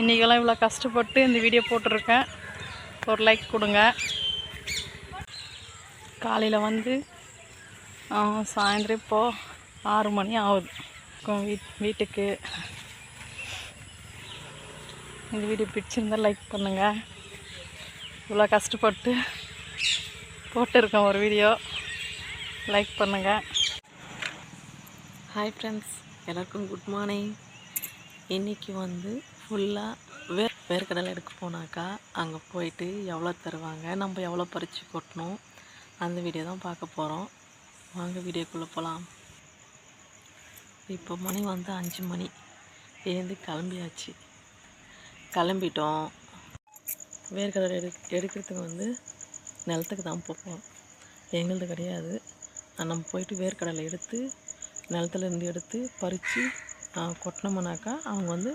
இன்றைக்கெல்லாம் இவ்வளோ கஷ்டப்பட்டு இந்த வீடியோ போட்டிருக்கேன். ஒரு லைக் கொடுங்க. காலையில் வந்து சாயந்தரம் இப்போது ஆறு மணி ஆகுது. வீட் வீட்டுக்கு. இந்த வீடியோ பிடிச்சிருந்தா லைக் பண்ணுங்கள் இவ்வளோ கஷ்டப்பட்டு போட்டிருக்கேன் ஒரு வீடியோ லைக் பண்ணுங்கள் ஹாய் ஃப்ரெண்ட்ஸ் எல்லாருக்கும் குட் மார்னிங் இன்றைக்கி வந்து ஃபுல்லாக வேர் வேர்க்கடலை எடுக்க போனாக்கா அங்கே போயிட்டு எவ்வளோ தருவாங்க நம்ம எவ்வளோ பறித்து கொட்டணும் அந்த வீடியோ தான் பார்க்க போகிறோம் வாங்க வீடியோக்குள்ளே போகலாம் இப்போ மணி வந்து அஞ்சு மணி. ஏந்து கிளம்பியாச்சு. கிளம்பிட்டோம். வேர்க்கடலை எடு எடுக்கிறதுக்கு வந்து நிலத்துக்கு தான் போவோம் எங்களுது கிடையாது. நம்ம போயிட்டு வேர்க்கடலை எடுத்து நிலத்துலேருந்து எடுத்து பறித்து கொட்டினோம்னாக்கா அவங்க வந்து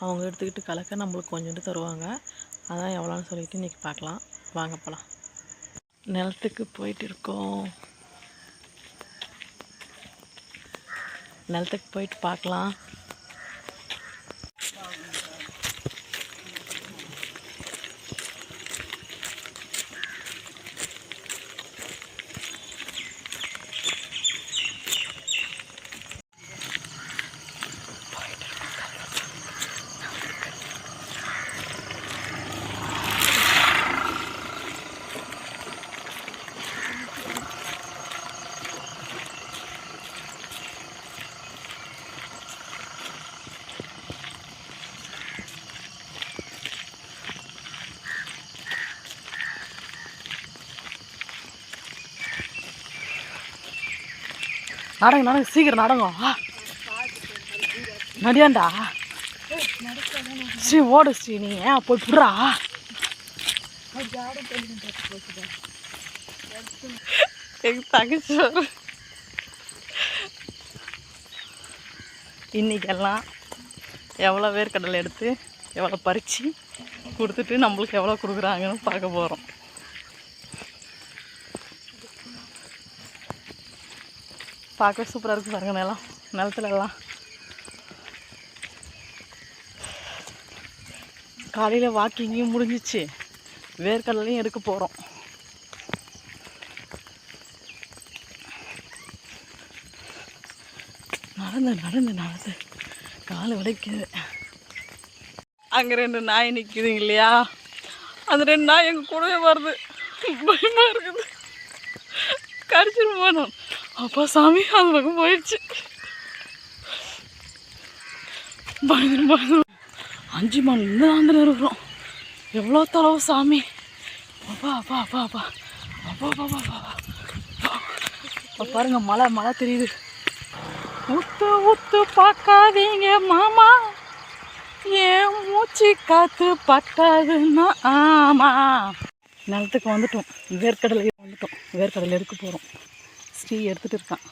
அவங்க எடுத்துக்கிட்டு கலக்க நம்மளுக்கு கொஞ்சோண்டு தருவாங்க. அதான் எவ்வளோன்னு சொல்லிட்டு இன்றைக்கி பார்க்கலாம். வாங்க போகலாம் நிலத்துக்கு போயிட்டு இருக்கோம். நிலத்துக்கு போயிட்டு பார்க்கலாம். நடங்க நடங்க சீக்கிரம் நடங்க நடியாண்டா ஸ்ரீ ஓடு ஸ்ரீ நீ ஏன் போய் புடுறா எங்க தங்கச்சி இன்னைக்கெல்லாம் எவ்வளோ வேர்க்கடலை எடுத்து எவ்வளோ பறித்து கொடுத்துட்டு நம்மளுக்கு எவ்வளோ கொடுக்குறாங்கன்னு பார்க்க போகிறோம் பார்க்கவே சூப்பராக இருக்குது பாருங்கள் நிலம் நிலத்துலலாம் காலையில் வாக்கிங்கும் முடிஞ்சிச்சு. வேர்க்கடலையும் எடுக்க போகிறோம் நடந்து நடந்து நடந்து. கால் வலிக்குது. அங்கே ரெண்டு நாய் நிற்குதுங்க இல்லையா? அந்த ரெண்டு நாய் எங்கள் கூடவே வருது. பயமாக இருக்குது. கடிச்சிட்டு போனோம். அப்பா சாமி அந்த பக்கம் போயிடுச்சு பயந்துரும் பயந்துரும் அஞ்சு மணிலேருந்து அந்த இருக்கிறோம் எவ்வளோ தொலைவு சாமி. அப்பா அப்பா அப்பா அப்பா. அப்பா அப்பா அப்பா அப்பா அப்பா. பாருங்க மழை மழை தெரியுது. உத்து உத்து பார்க்காதீங்க மாமா. ஏன் மூச்சு காத்து பட்டாதுன்னா ஆமா. நிலத்துக்கு வந்துட்டோம். வேர்க்கடலை வந்துட்டோம். வேர்க்கடலை எடுக்க போகிறோம் ஸ்ரீ எடுத்துகிட்டு இருக்கான்.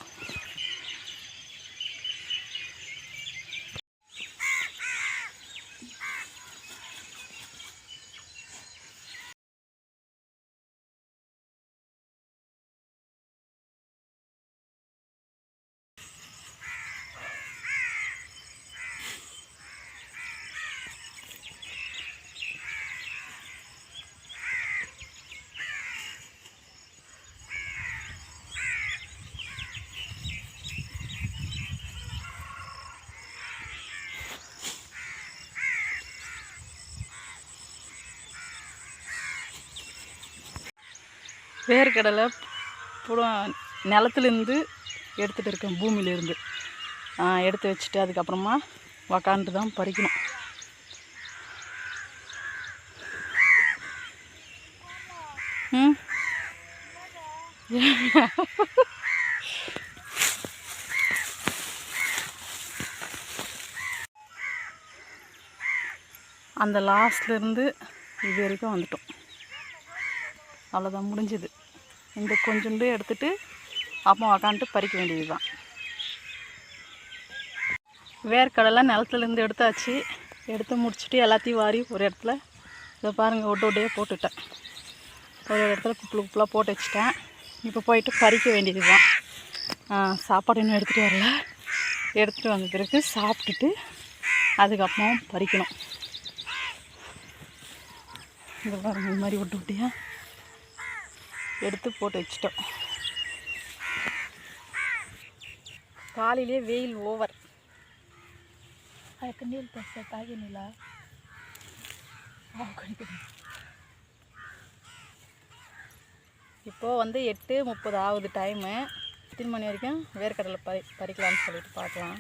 வேர்க்கடலை புடம் நிலத்துலேருந்து எடுத்துகிட்டு இருக்கேன் பூமியிலேருந்து. எடுத்து வச்சுட்டு அதுக்கப்புறமா உக்காந்துட்டு தான் பறிக்கணும். ம்? அந்த லாஸ்ட்லேருந்து இது வரைக்கும் வந்துட்டோம். அவ்வளோதான் முடிஞ்சுது. இந்த கொஞ்சோண்டு எடுத்துட்டு அப்போ உக்காந்துட்டு பறிக்க வேண்டியது தான் வேர்க்கடலாம் நிலத்துலேருந்து எடுத்தாச்சு. எடுத்து முடிச்சுட்டு எல்லாத்தையும் வாரி ஒரு இடத்துல இதை பாருங்கள் ஒட்டு ஒட்டையே போட்டுட்டேன். ஒரு இடத்துல குப்பில் குப்பிலாக போட்டு வச்சுட்டேன். இப்போ போயிட்டு பறிக்க வேண்டியது தான் சாப்பாடு இன்னும் எடுத்துகிட்டு வரல. எடுத்துகிட்டு வந்த பிறகு சாப்பிட்டுட்டு அதுக்கப்புறம் பறிக்கணும். இதை பாருங்கள் இந்த மாதிரி ஒட்டு ஒட்டியாக எடுத்து போட்டு வச்சிட்டோம். காலையிலே வெயில் ஓவர் அதுக்கு நீர் பச தாகினிலா இப்போது வந்து எட்டு முப்பது ஆகுது டைமு எத்தனை மணி வரைக்கும் வேர்க்கடலை பறி பறிக்கலாம்னு சொல்லிட்டு பார்க்கலாம்.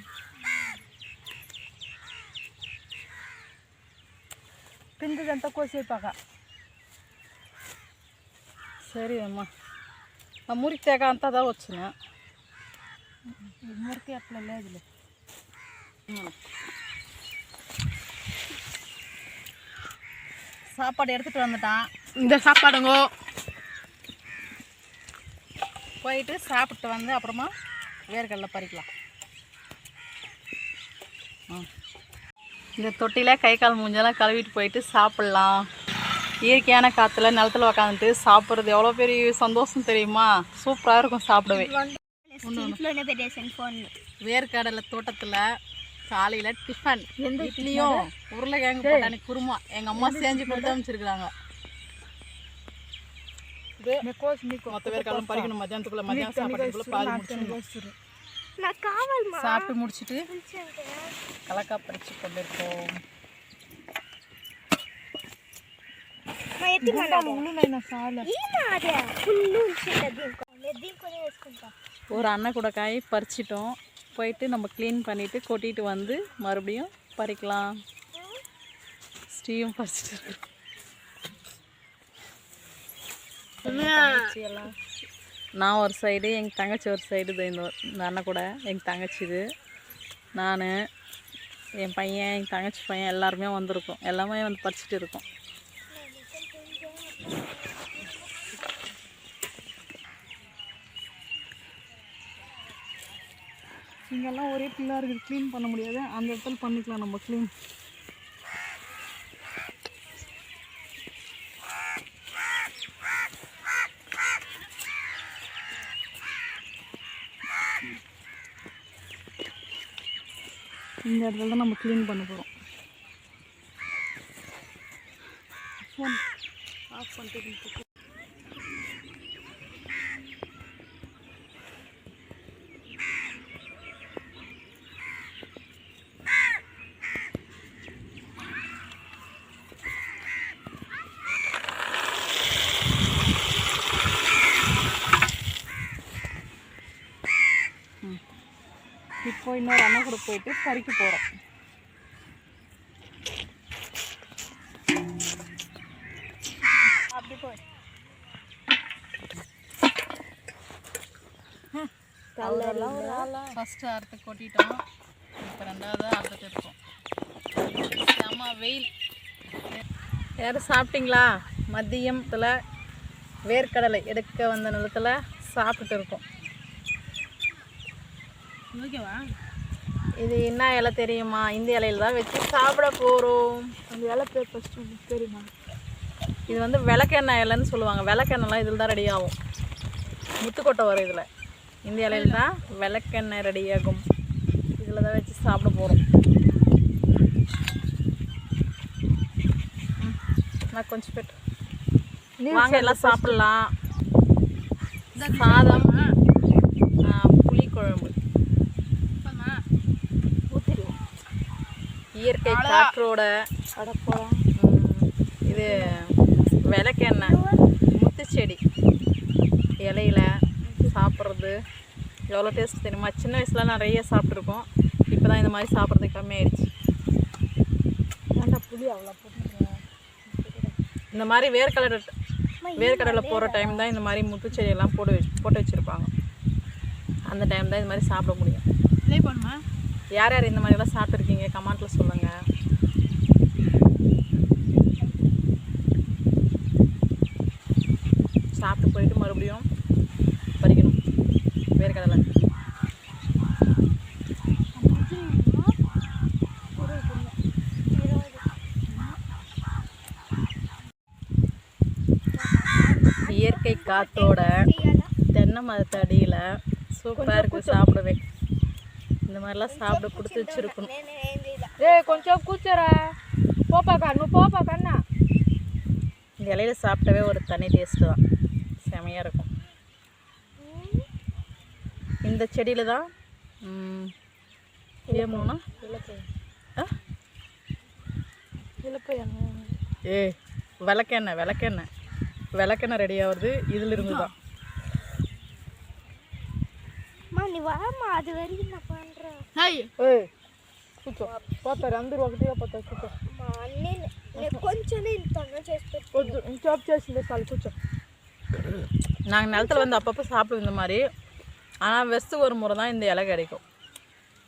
பிந்து தான் கோசி பார்க்க. సరే అమ్మా ఆ మురికి తెగ అంతా దా వచ్చిన మురికి అట్లా లేదులే சாப்பாடு எடுத்துகிட்டு வந்துட்டான் இந்த சாப்பாடுங்கோ போயிட்டு சாப்பிட்டு வந்து அப்புறமா வேர்க்கடலை பறிக்கலாம் ஆ. இந்த தொட்டியில் கை கால் மூஞ்செல்லாம் கழுவிட்டு போயிட்டு சாப்பிட்லாம் இயற்கையான காற்றுல நிலத்தில் உக்காந்துட்டு சாப்பிட்றது எவ்வளோ பெரிய சந்தோஷம் தெரியுமா? சூப்பராக இருக்கும் சாப்பிடவே. வேர்க்கடலை தோட்டத்தில் காலையில் டிஃபன் இட்லியும் உருளைக்கிழங்கு போட்டானி குருமா. எங்கள் அம்மா செஞ்சு கொடுத்து அமைச்சிருக்கிறாங்க மொத்த வேர்க்கடலும் பறிக்கணும். மத்தியானத்துக்குள்ளே மத்தியானம் சாப்பாட்டுக்குள்ளே சாப்பிட்டு முடிச்சுட்டு கலக்கா பறிச்சு கொண்டிருக்கோம் ఫుల్ ఉంచింది దీనికి దీనికి వేసుకుంటా ஒரு அண்ணன் கூட காய் பறிச்சிட்டோம் போயிட்டு நம்ம க்ளீன் பண்ணிவிட்டு கொட்டிட்டு வந்து மறுபடியும் பறிக்கலாம் ஸ்டீவும் பறிச்சிட்டு இருக்கு. தங்கச்சி எல்லாம் நான் ஒரு சைடு எங்கள் தங்கச்சி ஒரு சைடு இது இந்த இந்த அண்ணன் கூட எங்கள் தங்கச்சி இது நான் என் பையன் எங்கள் தங்கச்சி பையன் எல்லாருமே வந்திருக்கோம் எல்லாமே வந்து பறிச்சிட்டு இருக்கோம் இங்கெல்லாம் ஒரே பில்லாக இருக்குது. க்ளீன் பண்ண முடியாது. அந்த இடத்துல பண்ணிக்கலாம் நம்ம க்ளீன் இந்த இடத்துல தான் நம்ம க்ளீன் பண்ண போகிறோம் ஆஃப் பண்ணிட்டு இப்போ இன்னொரு அண்ணன் கூட போயிட்டு பறிக்க போகிறோம் ஃபஸ்ட்டு அறுத்து கொட்டிட்டோம். இப்போ ரெண்டாவது அறுத்துட்டு இருக்கோம் செம்ம வெயில். யாரும் சாப்பிட்டீங்களா? மதியத்தில் வேர்க்கடலை எடுக்க வந்த நிலத்தில் சாப்பிட்டுட்டு இருக்கோம். ஓகேவா? இது என்ன இலை தெரியுமா? இந்த இலையில தான் வச்சு சாப்பிட போகிறோம் அந்த இலை பேர் ஃபஸ்ட்டு தெரியுமா? இது வந்து விளக்கெண்ணெய் இலைன்னு சொல்லுவாங்க. விளக்கெண்ணெய்லாம் இதில் தான் ரெடி ஆகும். முத்துக்கொட்டை வரும் இதில். இந்த இலையில தான் விளக்கெண்ணெய் ரெடி ஆகும். இதில் தான் வச்சு சாப்பிட போகிறோம் நான் கொஞ்சம் பெட்டு வாங்க எல்லாம் சாப்பிட்லாம். சாதம் புளி குழம்பு இயற்கை காற்றோட அடப்போலாம் ம், இது விளக்கெண்ணெய் முத்துச்செடி. இலையில சாப்பிட்றது. எவ்வளோ டேஸ்ட் தெரியுமா? சின்ன வயசுல நிறைய சாப்பிட்ருக்கோம். இப்போ தான் இந்த மாதிரி சாப்பிட்றது கம்மியாயிடுச்சு. ஏன்டா புளி அவ்வளோ இந்த மாதிரி வேர்க்கடலை வேர்க்கடலை போகிற டைம் தான் இந்த மாதிரி முத்துச்செடியெல்லாம் போட்டு வச்சு போட்டு வச்சுருப்பாங்க. அந்த டைம் தான் இந்த மாதிரி சாப்பிட முடியும். யார் யார் இந்த மாதிரிலாம் சாப்பிட்ருக்கீங்க? கமெண்ட்டில் சொல்லுங்கள் சாப்பிட்டு போயிட்டு மறுபடியும் கடலை இயற்கை காத்தோட தென்னை மரத்தடியில் சூப்பராக இருக்குது சாப்பிடுவேன் இந்த மாதிரிலாம் சாப்பிட கொடுத்து வச்சுருக்கணும். ஏ கொஞ்சம் கூச்சரா போப்பா கண்ணு போப்பா கண்ணா. இந்த இலையில சாப்பிட்டவே ஒரு தனி டேஸ்ட்டு தான். செமையாக இருக்கும். இந்த செடியில் தான் ஏமோனா இலப்பை ஆ இலப்பை என்ன ஏ விளக்கெண்ணெய் விளக்கெண்ணெய் விளக்கெண்ணெய் ரெடி ஆகுது இதில் இருந்து தான் அம்மா நீ வாமா அது வரைக்கும் நான் பண்ணுறேன் హాయ్ ஏய் కూర్చో పోతారు అందరూ ఒకటిగా పోతారు కూర్చో అమ్మా నేను నేను కొంచెం నేను తొందర చేసి పెట్టు వద్దు జాబ్ చేసింది చాలు కూర్చో நாங்கள் நிலத்துல வந்து அப்பப்போ சாப்பிடுவோம் இந்த மாதிரி ஆனால் வெஸ்ட்டு ஒரு முறை தான் இந்த இலை கிடைக்கும்.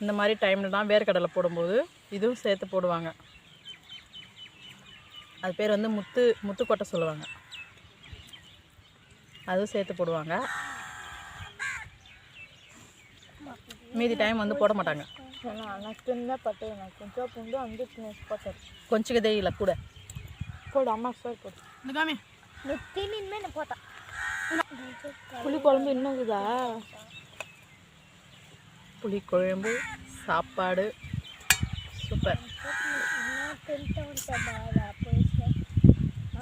இந்த மாதிரி டைமில் தான் வேர்க்கடலை போடும்போது இதுவும் சேர்த்து போடுவாங்க. அது பேர் வந்து முத்து முத்துக்கொட்டை சொல்லுவாங்க. அதுவும் சேர்த்து போடுவாங்க. மீதி டைம் வந்து போட மாட்டாங்க. கொஞ்சக்கதே இல்லை கூட. போடு அம்மா சார் போடு. புளி குழம்பு இன்னும் இருக்குதா? புளிக்குழம்பு சாப்பாடு சூப்பர் తింటూ ఉంటా బాగా పోయి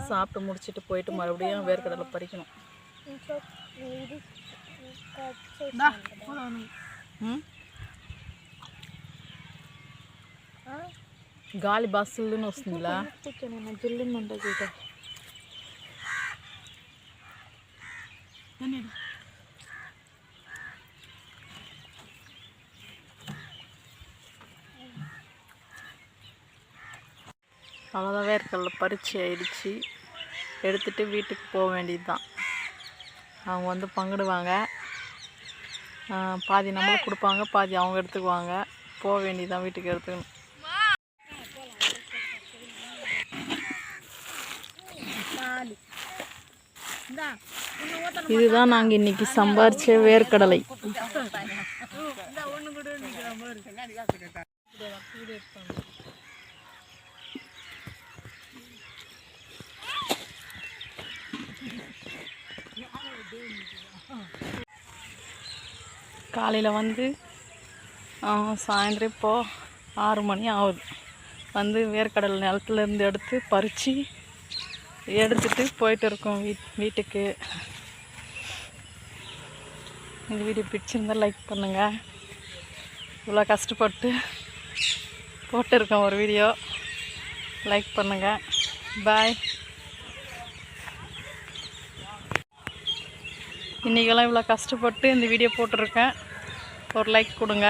சாப்பிட்டு முடிச்சிட்டு போயிட்டு மறுபடியும் வேர்க்கடலை பறிக்கணும் ఇంట్లో ఇది కట్ చేసి ம் గాలి బస్సులను వస్తుందిలా కూర్చొని నా జిల్లుని ఉంటుంది அவ்வளோதான் வேர்க்கடலை பறிச்சு ஆயிடுச்சு. எடுத்துட்டு வீட்டுக்கு போக வேண்டியது தான் அவங்க வந்து பங்கிடுவாங்க. பாதி நம்மளுக்கு கொடுப்பாங்க பாதி அவங்க எடுத்துக்குவாங்க. போக வேண்டியதுதான் வீட்டுக்கு எடுத்துக்கணும். இதுதான் நாங்கள் இன்னைக்கு சம்பாரிச்ச வேர்க்கடலை. காலையில் வந்து சாயந்தரம் இப்போது ஆறு மணி ஆகுது. வந்து வேர்க்கடல் நிலத்துலேருந்து எடுத்து பறித்து எடுத்துட்டு போயிட்டு இருக்கோம் வீட் வீட்டுக்கு. இந்த வீடியோ பிடிச்சிருந்தா லைக் பண்ணுங்கள் இவ்வளோ கஷ்டப்பட்டு போட்டிருக்கோம் ஒரு வீடியோ. லைக் பண்ணுங்கள் பாய் இன்றைக்கெல்லாம் இவ்வளோ கஷ்டப்பட்டு இந்த வீடியோ போட்டிருக்கேன். ஒரு லைக் கொடுங்க.